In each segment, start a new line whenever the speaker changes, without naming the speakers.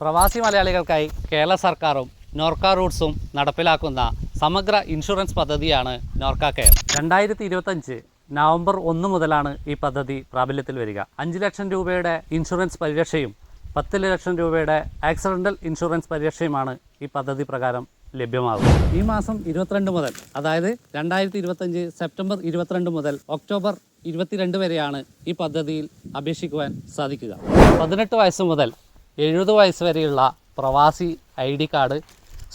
പ്രവാസി മലയാളികൾക്കായി കേരള സർക്കാരും നോർക്ക റൂട്ട്സും നടപ്പിലാക്കുന്ന സമഗ്ര ഇൻഷുറൻസ് പദ്ധതിയാണ് നോർക്ക കെയർ. രണ്ടായിരത്തി ഇരുപത്തഞ്ച് നവംബർ ഒന്ന് മുതലാണ് ഈ പദ്ധതി പ്രാബല്യത്തിൽ വരിക. അഞ്ച് ലക്ഷം രൂപയുടെ ഇൻഷുറൻസ് പരിരക്ഷയും പത്ത് ലക്ഷം രൂപയുടെ ആക്സിഡന്റൽ ഇൻഷുറൻസ് പരിരക്ഷയുമാണ് ഈ പദ്ധതി പ്രകാരം ലഭ്യമാകും ഈ മാസം ഇരുപത്തിരണ്ട് മുതൽ അതായത് രണ്ടായിരത്തി ഇരുപത്തഞ്ച് സെപ്റ്റംബർ ഇരുപത്തിരണ്ട് മുതൽ ഒക്ടോബർ ഇരുപത്തിരണ്ട് വരെയാണ് ഈ പദ്ധതിയിൽ അപേക്ഷിക്കുവാൻ സാധിക്കുക. പതിനെട്ട് വയസ്സ് മുതൽ എഴുപത് വയസ്സ് വരെയുള്ള പ്രവാസി I D card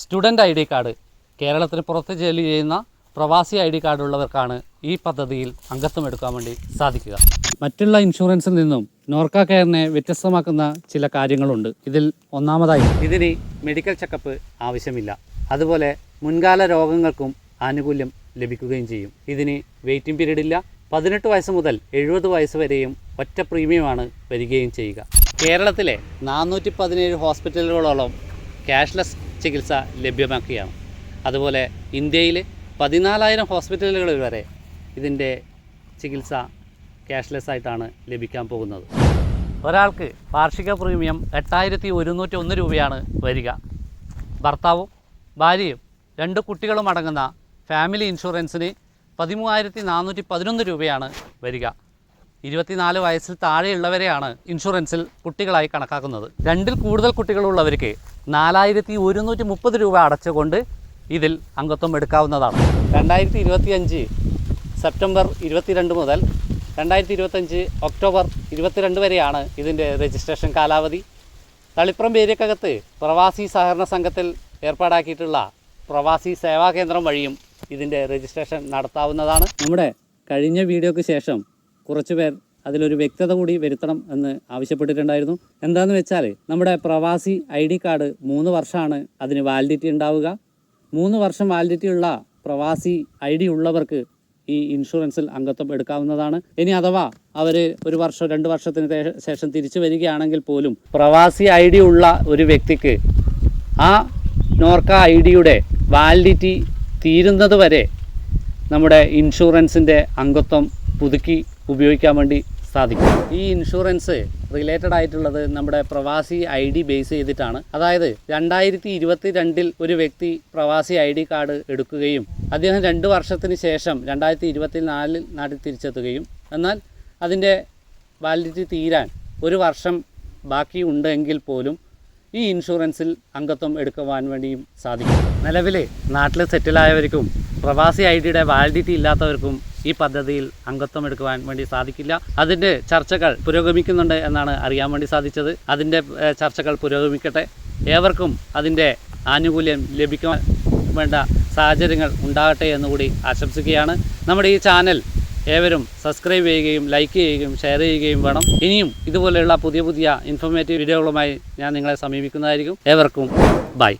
student I D card കേരളത്തിന് പുറത്ത് ജോലി ചെയ്യുന്ന പ്രവാസി ഐ ഡി കാർഡ് ഉള്ളവർക്കാണ് ഈ പദ്ധതിയിൽ അംഗത്വം എടുക്കാൻ വേണ്ടി സാധിക്കുക. മറ്റുള്ള ഇൻഷുറൻസിൽ നിന്നും നോർക്ക കെയറിനെ വ്യത്യസ്തമാക്കുന്ന ചില കാര്യങ്ങളുണ്ട്. ഇതിൽ ഒന്നാമതായി ഇതിന് മെഡിക്കൽ ചെക്കപ്പ് ആവശ്യമില്ല. അതുപോലെ മുൻകാല രോഗങ്ങൾക്കും ആനുകൂല്യം ലഭിക്കുകയും ചെയ്യും. ഇതിന് വെയിറ്റിംഗ് പീരീഡ് ഇല്ല. പതിനെട്ട് വയസ്സ് മുതൽ എഴുപത് വയസ്സ് വരെയും ഒറ്റ പ്രീമിയമാണ് വരികയും ചെയ്യുക. കേരളത്തിലെ നാനൂറ്റി പതിനേഴ് ഹോസ്പിറ്റലുകളോളം ക്യാഷ്ലെസ് ചികിത്സ ലഭ്യമാക്കുകയാണ്. അതുപോലെ ഇന്ത്യയിൽ പതിനാലായിരം ഹോസ്പിറ്റലുകൾ വരെ ഇതിന്റെ ചികിത്സ ക്യാഷ്ലെസ് ആയിട്ടാണ് ലഭിക്കാൻ പോകുന്നത്. ഒരാൾക്ക് വാർഷിക പ്രീമിയം എട്ടായിരത്തി ഒരുന്നൂറ്റി ഒന്ന് രൂപയാണ് വരിക. ഭർത്താവും ഭാര്യയും രണ്ട് കുട്ടികളും അടങ്ങുന്ന ഫാമിലി ഇൻഷുറൻസിന് പതിമൂവായിരത്തി നാനൂറ്റി പതിനൊന്ന് രൂപയാണ് വരിക. ഇരുപത്തിനാല് വയസ്സിൽ താഴെയുള്ളവരെയാണ് ഇൻഷുറൻസിൽ കുട്ടികളായി കണക്കാക്കുന്നത്. രണ്ടിൽ കൂടുതൽ കുട്ടികളുള്ളവർക്ക് നാലായിരത്തി ഒരുന്നൂറ്റി മുപ്പത് രൂപ അടച്ചുകൊണ്ട് ഇതിൽ അംഗത്വം എടുക്കാവുന്നതാണ്. രണ്ടായിരത്തി ഇരുപത്തിയഞ്ച് സെപ്റ്റംബർ ഇരുപത്തിരണ്ട് മുതൽ രണ്ടായിരത്തി ഇരുപത്തഞ്ച് ഒക്ടോബർ ഇരുപത്തിരണ്ട് വരെയാണ് ഇതിന്റെ രജിസ്ട്രേഷൻ കാലാവധി. തളിപ്പുറം ഏരിയക്കകത്ത് പ്രവാസി സഹകരണ സംഘത്തിൽ ഏർപ്പാടാക്കിയിട്ടുള്ള പ്രവാസി സേവാ കേന്ദ്രം വഴിയും ഇതിന്റെ രജിസ്ട്രേഷൻ നടത്താവുന്നതാണ്. നമ്മുടെ കഴിഞ്ഞ വീഡിയോയ്ക്ക് ശേഷം കുറച്ച് പേർ അതിലൊരു വ്യക്തത കൂടി വരുത്തണം എന്ന് ആവശ്യപ്പെട്ടിട്ടുണ്ടായിരുന്നു. എന്താണെന്ന് വെച്ചാൽ നമ്മുടെ പ്രവാസി ഐ ഡി കാർഡ് മൂന്ന് വർഷമാണ് അതിന് വാലിഡിറ്റി ഉണ്ടാവുക. മൂന്ന് വർഷം വാലിഡിറ്റി ഉള്ള പ്രവാസി ഐ ഡി ഉള്ളവർക്ക് ഈ ഇൻഷുറൻസിൽ അംഗത്വം എടുക്കാവുന്നതാണ്. ഇനി അഥവാ അവർ ഒരു വർഷം രണ്ട് വർഷത്തിന് ശേഷം തിരിച്ചു വരികയാണെങ്കിൽ പോലും പ്രവാസി ഐ ഡി ഉള്ള ഒരു വ്യക്തിക്ക് ആ നോർക്ക ഐ ഡിയുടെ വാലിഡിറ്റി തീരുന്നത് വരെ നമ്മുടെ ഇൻഷുറൻസിന്റെ അംഗത്വം പുതുക്കി ഉപയോഗിക്കാൻ വേണ്ടി സാധിക്കും. ഈ ഇൻഷുറൻസ് റിലേറ്റഡ് ആയിട്ടുള്ളത് നമ്മുടെ പ്രവാസി ഐ ഡി ബേസ് ചെയ്തിട്ടാണ്. അതായത് രണ്ടായിരത്തി ഇരുപത്തി രണ്ടിൽ ഒരു വ്യക്തി പ്രവാസി ഐ ഡി കാർഡ് എടുക്കുകയും അദ്ദേഹം രണ്ട് വർഷത്തിന് ശേഷം രണ്ടായിരത്തി ഇരുപത്തി നാലിൽ നാട്ടിൽ തിരിച്ചെത്തുകയും എന്നാൽ അതിന്റെ വാലിഡിറ്റി തീരാൻ ഒരു വർഷം ബാക്കി ഉണ്ടെങ്കിൽ പോലും ഈ ഇൻഷുറൻസിൽ അംഗത്വം എടുക്കുവാൻ വേണ്ടിയും സാധിക്കും. നിലവിൽ നാട്ടിൽ സെറ്റിലായവർക്കും പ്രവാസി ഐ ഡിയുടെ വാലിഡിറ്റി ഇല്ലാത്തവർക്കും ഈ പദ്ധതിയിൽ അംഗത്വം എടുക്കുവാൻ വേണ്ടി സാധിക്കില്ല. അതിന്റെ ചർച്ചകൾ പുരോഗമിക്കുന്നുണ്ട് എന്നാണ് അറിയാൻ വേണ്ടി സാധിച്ചത്. അതിന്റെ ചർച്ചകൾ പുരോഗമിക്കട്ടെ. ഏവർക്കും അതിന്റെ ആനുകൂല്യം ലഭിക്കാൻ വേണ്ട സാഹചര്യങ്ങൾ ഉണ്ടാകട്ടെ എന്നുകൂടി ആശംസിക്കുകയാണ്. നമ്മുടെ ഈ ചാനൽ ഏവരും സബ്സ്ക്രൈബ് ചെയ്യുകയും ലൈക്ക് ചെയ്യുകയും ഷെയർ ചെയ്യുകയും വേണം. ഇനിയും ഇതുപോലെയുള്ള പുതിയ പുതിയ ഇൻഫോർമേറ്റീവ് വീഡിയോകളുമായി ഞാൻ നിങ്ങളെ സമീപിക്കുന്നതായിരിക്കും. ഏവർക്കും ബൈ.